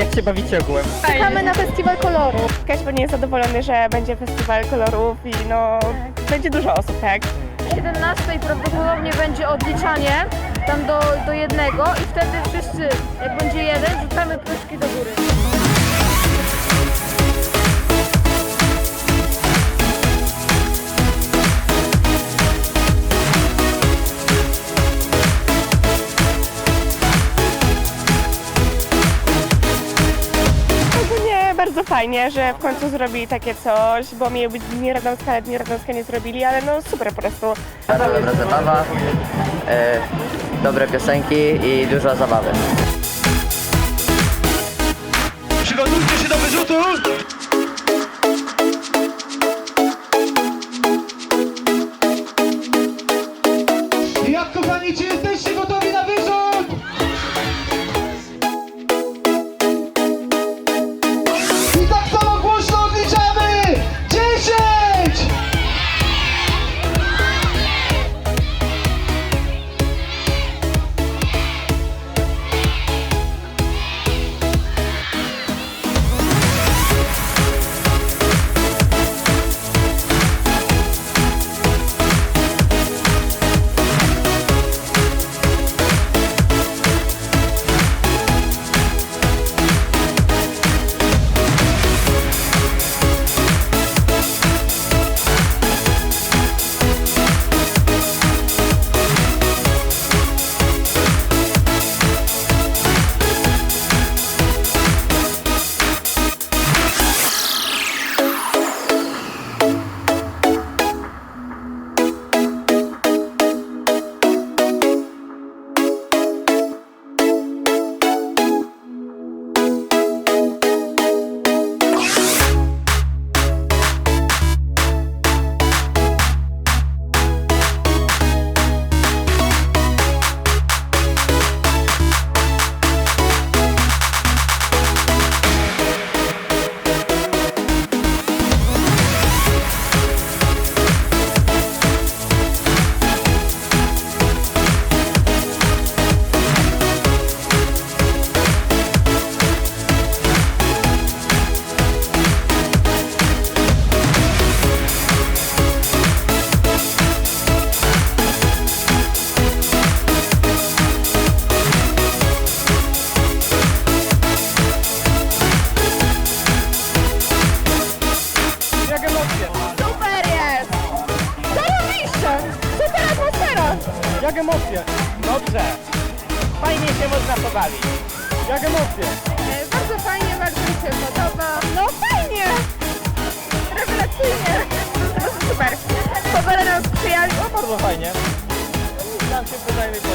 jak się bawicie ogółem? Czekamy na festiwal kolorów. Kaś nie jest zadowolony, że będzie festiwal kolorów i no będzie dużo osób, tak? 17 prawdopodobnie będzie odliczanie tam do, do jednego i wtedy wszyscy, jak będzie jeden, rzucamy puszki do góry. Bardzo fajnie, że w końcu zrobili takie coś, bo mieli być Dni Radomska, ale Dni Radomska nie zrobili, ale no super po prostu. Bardzo dobra zabawa, e, dobre piosenki i dużo zabawy. Jak emocje? Dobrze. Fajnie się można pobawić. Jak emocje? Bardzo fajnie, bardzo mi się podoba. No fajnie! Rewelacyjnie! Po prostu super. Pogoda nam sprzyja. No bardzo fajnie. Nam się podoba.